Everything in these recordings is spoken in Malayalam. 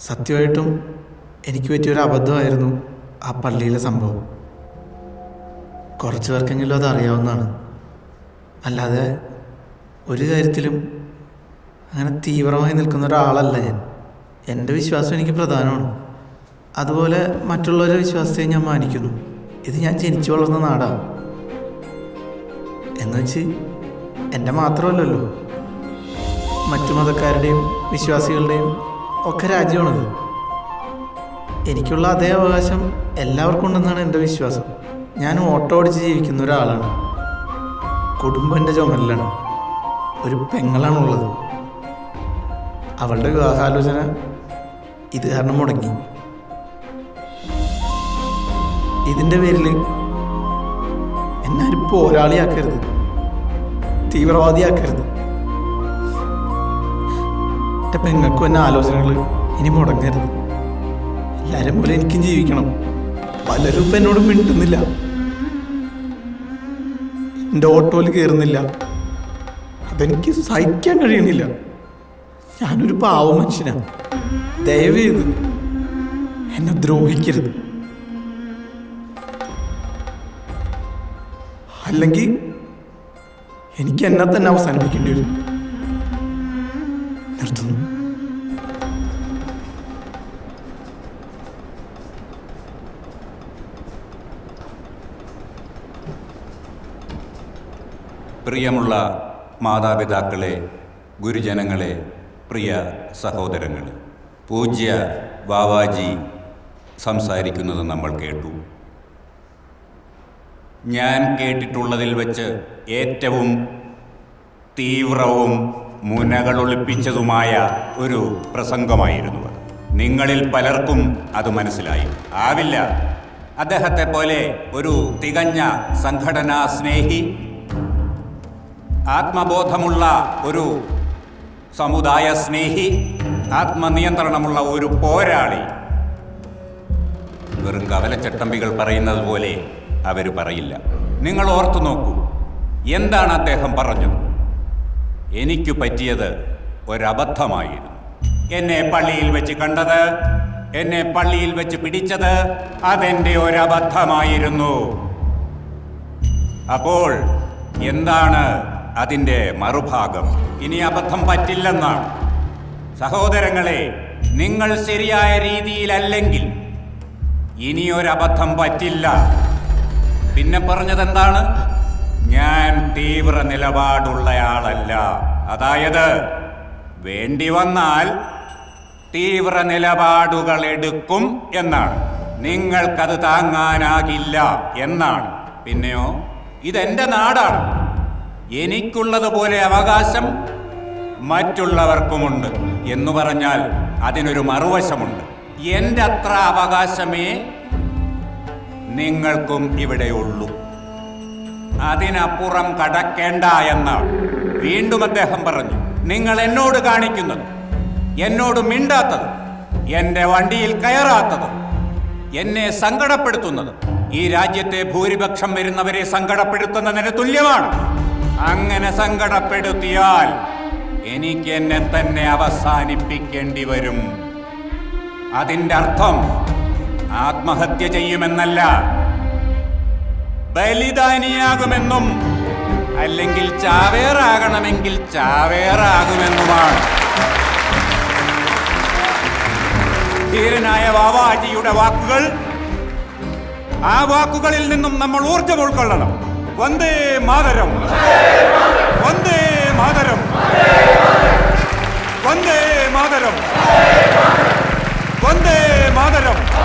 സത്യമായിട്ടും എനിക്ക് പറ്റിയൊരു അബദ്ധമായിരുന്നു ആ പള്ളിയിലെ സംഭവം. കുറച്ച് പേർക്കെങ്കിലും അത് അറിയാവുന്നതാണ്. അല്ലാതെ ഒരു കാര്യത്തിലും അങ്ങനെ തീവ്രമായി നിൽക്കുന്ന ഒരാളല്ല ഞാൻ. എന്റെ വിശ്വാസം എനിക്ക് പ്രധാനമാണ്. അതുപോലെ മറ്റുള്ളവരുടെ വിശ്വാസത്തെ ഞാൻ മാനിക്കുന്നു. ഇത് ഞാൻ ജനിച്ചു വളർന്ന നാടാണ് എന്ന് വെച്ച് എന്റെ മാത്രമല്ലല്ലോ. മറ്റു മതക്കാരുടെയും വിശ്വാസികളുടെയും ഒക്കെ രാജ്യമാണത്. എനിക്കുള്ള അതേ അവകാശം എല്ലാവർക്കും ഉണ്ടെന്നാണ് എന്റെ വിശ്വാസം. ഞാൻ ഓട്ടോ ഓടിച്ച് ജീവിക്കുന്ന ഒരാളാണ്. കുടുംബം എന്റെ ചുമലിലാണ് ഒരു പെങ്ങളാണുള്ളത്. അവളുടെ വിവാഹാലോചന ഇത് കാരണം മുടങ്ങി. ഇതിന്റെ പേരിൽ എന്നെ ഒരു പോരാളിയാക്കരുത്. തീവ്രവാദിയാക്കരുത്. എന്റെ പെങ്ങൾക്കും എന്നെ ആലോചനകൾ ഇനി മുടങ്ങരുത്. എല്ലാവരും പോലെ എനിക്കും ജീവിക്കണം. പലരും ഇപ്പം എന്നോട് മിണ്ടുന്നില്ല. എന്റെ ഓട്ടോയിൽ കയറുന്നില്ല അതെനിക്ക് സഹിക്കാൻ കഴിയണില്ല. ഞാനൊരു പാവ മനുഷ്യനാണ് ദയവേത് എന്നെ ദ്രോഹിക്കരുത്. അല്ലെങ്കിൽ എനിക്ക് എന്നെ തന്നെ അവസാനിപ്പിക്കേണ്ടി വരും. നിർത്തുന്നു പ്രിയമുള്ള മാതാപിതാക്കളെ ഗുരുജനങ്ങളെ പ്രിയ സഹോദരങ്ങളെ പൂജ്യ ബാവാജി സംസാരിക്കുന്നത് നമ്മൾ കേട്ടു. ഞാൻ കേട്ടിട്ടുള്ളതിൽ വെച്ച് ഏറ്റവും തീവ്രവും മുനകളൊളിപ്പിച്ചതുമായ ഒരു പ്രസംഗമായിരുന്നു അത്. നിങ്ങളിൽ പലർക്കും അത് മനസ്സിലായി. ആവില്ല. അദ്ദേഹത്തെ പോലെ ഒരു തികഞ്ഞ സംഘടനാ സ്നേഹി ആത്മബോധമുള്ള ഒരു സമുദായ സ്നേഹി ആത്മനിയന്ത്രണമുള്ള ഒരു പോരാളി. വെറും കവലച്ചട്ടമ്പികൾ പറയുന്നത് പോലെ അവർ പറയില്ല. നിങ്ങൾ ഓർത്തു നോക്കൂ. എന്താണ് അദ്ദേഹം പറഞ്ഞത്? എനിക്ക് പറ്റിയത് ഒരബദ്ധമായിരുന്നു. എന്നെ പള്ളിയിൽ വെച്ച് കണ്ടത് എന്നെ പള്ളിയിൽ വെച്ച് പിടിച്ചത് അതെന്റെ ഒരബദ്ധമായിരുന്നു. അപ്പോൾ എന്താണ് അതിന്റെ മറുഭാഗം? ഇനി അബദ്ധം പറ്റില്ലെന്നാണ്. സഹോദരങ്ങളെ നിങ്ങൾ ശരിയായ രീതിയിലല്ലെങ്കിൽ ഇനിയൊരബദ്ധം പറ്റില്ല. പിന്നെ പറഞ്ഞത് എന്താണ് ഞാൻ തീവ്ര നിലപാടുള്ളയാളല്ല അതായത് വേണ്ടി വന്നാൽ തീവ്ര നിലപാടുകൾ എടുക്കും എന്നാണ്. നിങ്ങൾക്കത് താങ്ങാനാകില്ല എന്നാണ്. പിന്നെയോ ഇതെന്റെ നാടാണ്. എനിക്കുള്ളതുപോലെ അവകാശം മറ്റുള്ളവർക്കുമുണ്ട് എന്ന് പറഞ്ഞാൽ അതിനൊരു മറുവശമുണ്ട്. എന്റെ അത്ര അവകാശമേ നിങ്ങൾക്കും ഇവിടെയുള്ളൂ. അതിനപ്പുറം കടക്കേണ്ട എന്നാണ് വീണ്ടും അദ്ദേഹം പറഞ്ഞു. നിങ്ങൾ എന്നോട് കാണിക്കുന്നത് എന്നോട് മിണ്ടാത്തത് എന്റെ വണ്ടിയിൽ കയറാത്തത് എന്നെ സങ്കടപ്പെടുത്തുന്നത് ഈ രാജ്യത്തെ ഭൂരിപക്ഷം വരുന്നവരെ സങ്കടപ്പെടുത്തുന്നതിന് തുല്യമാണ്. അങ്ങനെ സങ്കടപ്പെടുത്തിയാൽ എനിക്ക് എന്നെ തന്നെ അവസാനിപ്പിക്കേണ്ടി വരും. അതിന്റെ അർത്ഥം ആത്മഹത്യ ചെയ്യുമെന്നല്ല. ബലിദാനിയാകുമെന്നും അല്ലെങ്കിൽ ചാവേറാകണമെങ്കിൽ ചാവേറാകുമെന്നുമാണ്. ധീരനായ വാവാജിയുടെ വാക്കുകൾ ആ വാക്കുകളിൽ നിന്നും നമ്മൾ ഊർജം ഉൾക്കൊള്ളണം. വന്ദേ മാതരം. വന്ദേ മാതരം. വന്ദേ മാതരം. വന്ദേ മാതരം.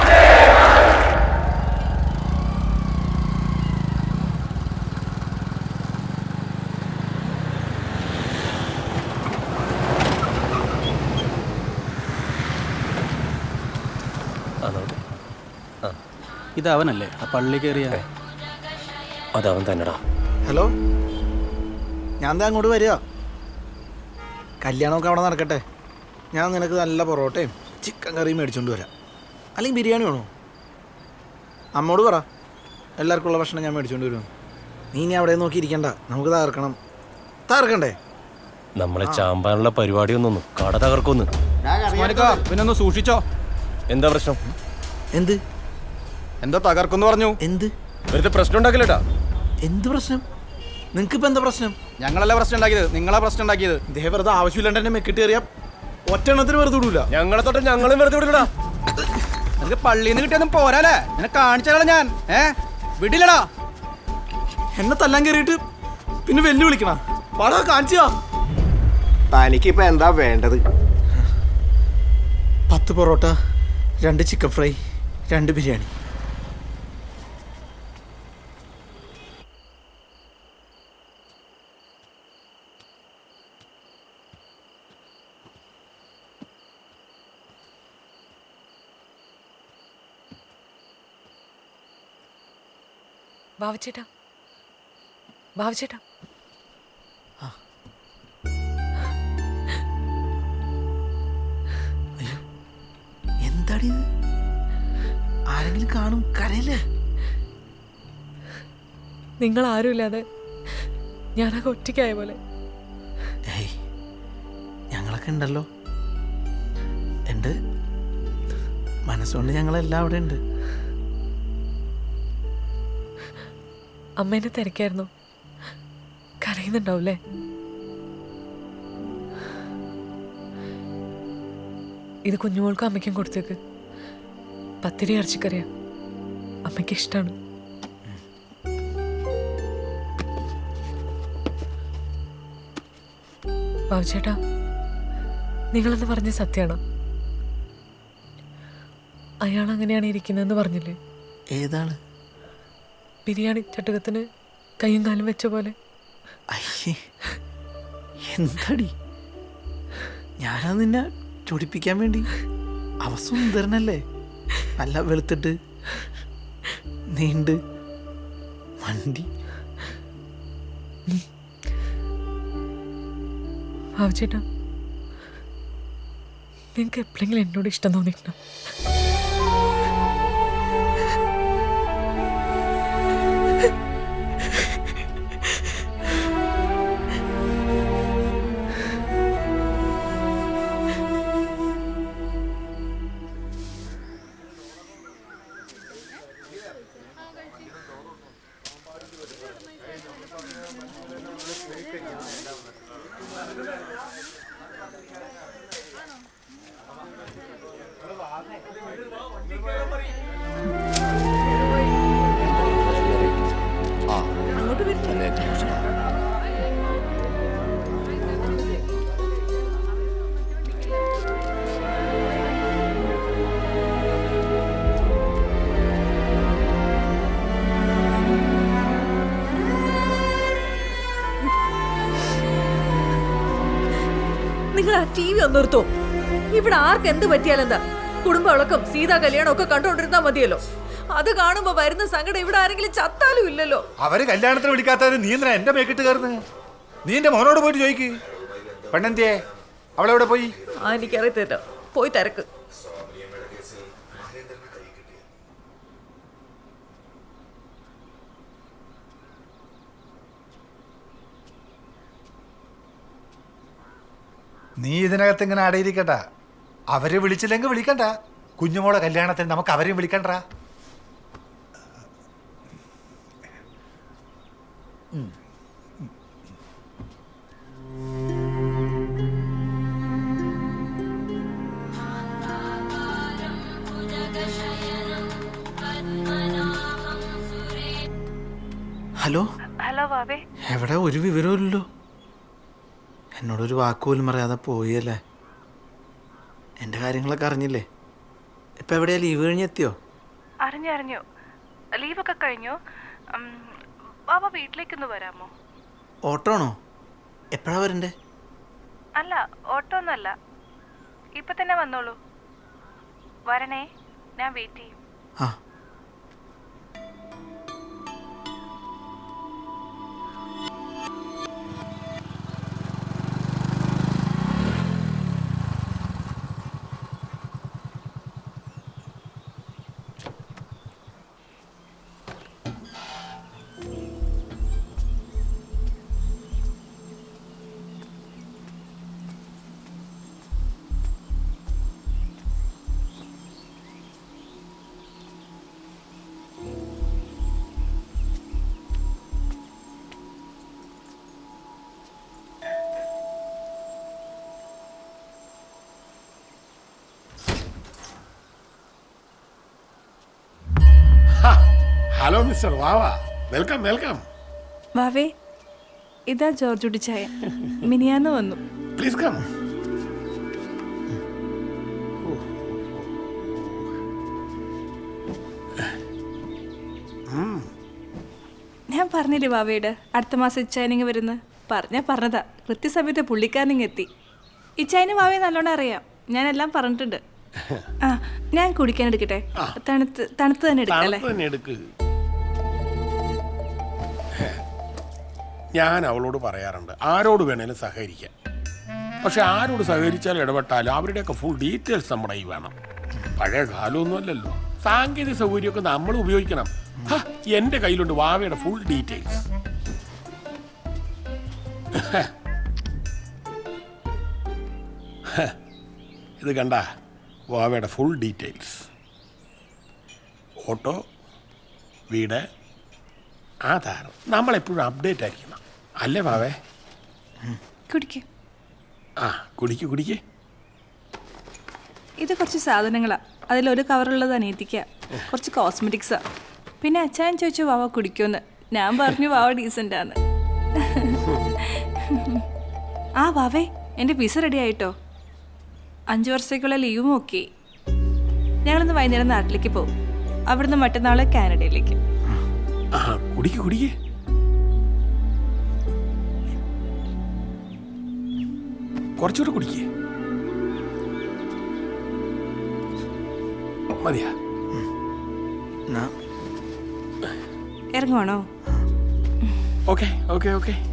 ഇത് അവനല്ലേ ആ പള്ളി കയറിയ അതവൻ തന്നെടാ. ഹലോ? ഞാൻ ദാ അങ്ങോട്ട് വരിക. കല്യാണമൊക്കെ അവിടെ നടക്കട്ടെ. ഞാൻ നിനക്ക് നല്ല പൊറോട്ടയും ചിക്കൻ കറിയും മേടിച്ചുകൊണ്ട് വരാം. അല്ലെങ്കിൽ ബിരിയാണി വേണോ? അമ്മോട് പറ. എല്ലാവർക്കുള്ള ഭക്ഷണം ഞാൻ മേടിച്ചുകൊണ്ട് വരും നീ ഇനി അവിടെ നോക്കി ഇരിക്കണ്ട. നമുക്ക് തകർക്കണം. തകർക്കണ്ടേ? നമ്മളെ ചാമ്പാനുള്ള പരിപാടി ഒന്നും കട തകർക്കൊന്ന് പിന്നെ ഒന്ന് സൂക്ഷിച്ചോ. എന്താ പ്രശ്നം? എന്ത്? എന്താ തകർക്കുന്നു പറഞ്ഞു? എന്ത്? വെറുതെ പ്രശ്നം ഉണ്ടാക്കില്ലട്ടാ. എന്ത് പ്രശ്നം? നിങ്ങൾക്ക് ഇപ്പൊ എന്താ പ്രശ്നം? ഞങ്ങളല്ല പ്രശ്നം ഉണ്ടാക്കിയത്. നിങ്ങളാ പ്രശ്നം ഉണ്ടാക്കിയത്. ദേ വെറുതെ ആവശ്യമില്ലാണ്ട് എന്നെ മെക്കിട്ട് കയറിയാ ഒറ്റെണ്ണത്തിന് വെറുതെ വിടൂല ഞങ്ങളെ തൊട്ട് ഞങ്ങളും വെറുതെ വിടൂടാ നിനക്ക് പള്ളിയിൽ നിന്ന് കിട്ടിയൊന്നും പോരാലേ എന്നെ കാണിച്ചാലോ ഞാൻ. ഏ? വിടില്ലടാ. എന്നെ തല്ലാൻ കയറിയിട്ട് പിന്നെ വെല്ലു വിളിക്കണ പാടാ കാണിച്ചാ. തനിക്കിപ്പോ എന്താ വേണ്ടത്? പത്ത് പൊറോട്ട രണ്ട് ചിക്കൻ ഫ്രൈ രണ്ട് ബിരിയാണി. ബാവച്ചേട്ടാ. ബാവച്ചേട്ടാ. എന്താടി ആരെങ്കിലും കാണും കരയില്ലേ? നിങ്ങൾ ആരുമില്ലാതെ ഞാനൊക്കെ ഒറ്റയ്ക്കായ പോലെ. ഏയ് ഞങ്ങളൊക്കെ ഉണ്ടല്ലോ. ഉണ്ട്. മനസ്സുകൊണ്ട് ഞങ്ങളെല്ലാം അവിടെ ഉണ്ട് അമ്മേനെ തിരക്കായിരുന്നു. കരയുന്നുണ്ടാവൂലേ? ഇത് കുഞ്ഞുമോൾക്കും അമ്മയ്ക്കും കൊടുത്തേക്ക്. പത്തിരി ഇറച്ചിക്കറിയാം. അമ്മയ്ക്ക് ഇഷ്ടമാണ് ബാബുചേട്ടാ നിങ്ങളെന്ന് പറഞ്ഞ സത്യമാണോ അയാൾ അങ്ങനെയാണ് ഇരിക്കുന്നതെന്ന് പറഞ്ഞില്ലേ? ഏതാണ്? ബിരിയാണി ചട്ടുകത്തിന് കൈയും കാലും വെച്ച പോലെ. അയ്യേ എന്താടി? ഞാനാ നിന്നെ ചൊടിപ്പിക്കാൻ വേണ്ടി. അവ സുന്ദരനല്ലേ? നല്ല വെളുത്തിട്ട് നീണ്ട് വണ്ടി ബാബുചേട്ടാ നിങ്ങൾക്ക് എപ്പോഴെങ്കിലും എന്നോട് ഇഷ്ടം തോന്നിയിട്ടുണ്ടോ? നിങ്ങൾ ആ ടി വി ഒന്ന് നിർത്തോ. ഇവിടെ ആർക്ക് എന്ത് പറ്റിയാലെന്താ കുടുംബവളക്കം സീതാ കല്യാണം ഒക്കെ കണ്ടോണ്ടിരുന്നാ മതിയല്ലോ. അത് കാണുമ്പോ വരുന്ന സങ്കടം ഇവിടെ ആരെങ്കിലും ചത്താലും ഇല്ലല്ലോ. അവർ കല്യാണത്തിന് വിളിക്കാത്തത് നീ എന്തിനാ എന്റെ മേക്കിട്ട് കയറുന്നത്? നീ എന്റെ മോനോട് പോയിട്ട് ചോദിക്ക്. പെണ്ണന്തിയെ? അവളെവിടെ പോയി? ആ എനിക്കറിയത്തില്ല. പോയി തിരക്ക്. നീ ഇതിനകത്ത് ഇങ്ങനെ അടയിരിക്കണ്ട. അവരെ വിളിച്ചില്ലെങ്കിൽ വിളിക്കണ്ട. കുഞ്ഞുമോളെ കല്യാണത്തിന് നമുക്ക് അവരെയും വിളിക്കണ്ട. ഹലോ? ഹലോ ബാബേ. എവിടെ? ഒരു വിവരമില്ലല്ലോ എന്നോടൊരു വാക്കുപോലും പറയാതെ പോയല്ലേ? എന്റെ കാര്യങ്ങളൊക്കെ അറിഞ്ഞില്ലേ? ഇപ്പം എവിടെയാ ലീവ് കഴിഞ്ഞെത്തിയോ അറിഞ്ഞു അറിഞ്ഞു. ലീവൊക്കെ കഴിഞ്ഞു. ബാബ വീട്ടിലേക്കൊന്ന് വരാമോ? ഓട്ടോ ആണോ? എപ്പോഴാ വരണ്ടേ? അല്ല ഓട്ടോ ഒന്നല്ല ഇപ്പൊ തന്നെ വന്നോളൂ. വരണേ ഞാൻ വെയിറ്റ് ചെയ്യും. ആ. Hello mister Vava welcome welcome വാവേ ഇതാ ജോർജ് ഉടിച്ചായ മിനിയാന്ന് വന്നു. പ്ലീസ് കം ഞാൻ പറഞ്ഞില്ലേ വാവയുടെ അടുത്ത മാസം ഇച്ചായനിങ് വരുന്ന. പറഞ്ഞ പറഞ്ഞതാ. കൃത്യസമയത്ത് പുള്ളിക്കാരനിങ് എത്തി. ഇച്ചായന് വാവയെ നല്ലോണം അറിയാം. ഞാനെല്ലാം പറഞ്ഞിട്ടുണ്ട്. ആ ഞാൻ കുടിക്കാൻ എടുക്കട്ടെ? തണുത്ത് തണുത്ത് തന്നെ എടുക്കാം അല്ലേ? ഞാൻ അവളോട് പറയാറുണ്ട് ആരോട് വേണേലും സഹകരിക്കാം. പക്ഷെ ആരോട് സഹകരിച്ചാലും ഇടപെട്ടാലും അവരുടെയൊക്കെ ഫുൾ ഡീറ്റെയിൽസ് നമ്മുടെ ഈ വേണം. പഴയ കാലമൊന്നും അല്ലല്ലോ. സാങ്കേതിക സൗകര്യമൊക്കെ നമ്മൾ ഉപയോഗിക്കണം. എന്റെ കയ്യിലുണ്ട് വാവയുടെ ഫുൾ ഡീറ്റെയിൽസ് ഇത് കണ്ട വാവയുടെ ഫുൾ ഡീറ്റെയിൽസ് ഓട്ടോ വീട് ആധാർ നമ്മളെപ്പോഴും അപ്ഡേറ്റ് ആയിരിക്കണം. അല്ലേ വാവേ കുടിക്ക്. ആ കുടിക്ക് കുടിക്ക്. ഇത് കുറച്ച് സാധനങ്ങളാ. അതിലൊരു കവറുള്ളത് അനിയത്തിക്ക. കുറച്ച് കോസ്മെറ്റിക്സാ പിന്നെ അച്ഛൻ ചോദിച്ചു വാവ കുടിക്കുമെന്ന്. ഞാൻ പറഞ്ഞു വാവ ഡീസന്റ് ആണ് ആ വാവേ എന്റെ വിസ റെഡി ആയിട്ടോ? അഞ്ച് വർഷത്തേക്കുള്ള ലീവും ഓക്കെ ഞങ്ങളിന്ന് വൈകുന്നേരം നാട്ടിലേക്ക് പോകും അവിടുന്ന് മറ്റന്നാൾ കാനഡയിലേക്ക്. കുടിക്ക് കുടിക്ക്. കുറച്ചുകൂടെ കുടിക്ക്. മതിയാ. എന്നാ? ഇറങ്ങുവാണോ? Okay okay okay.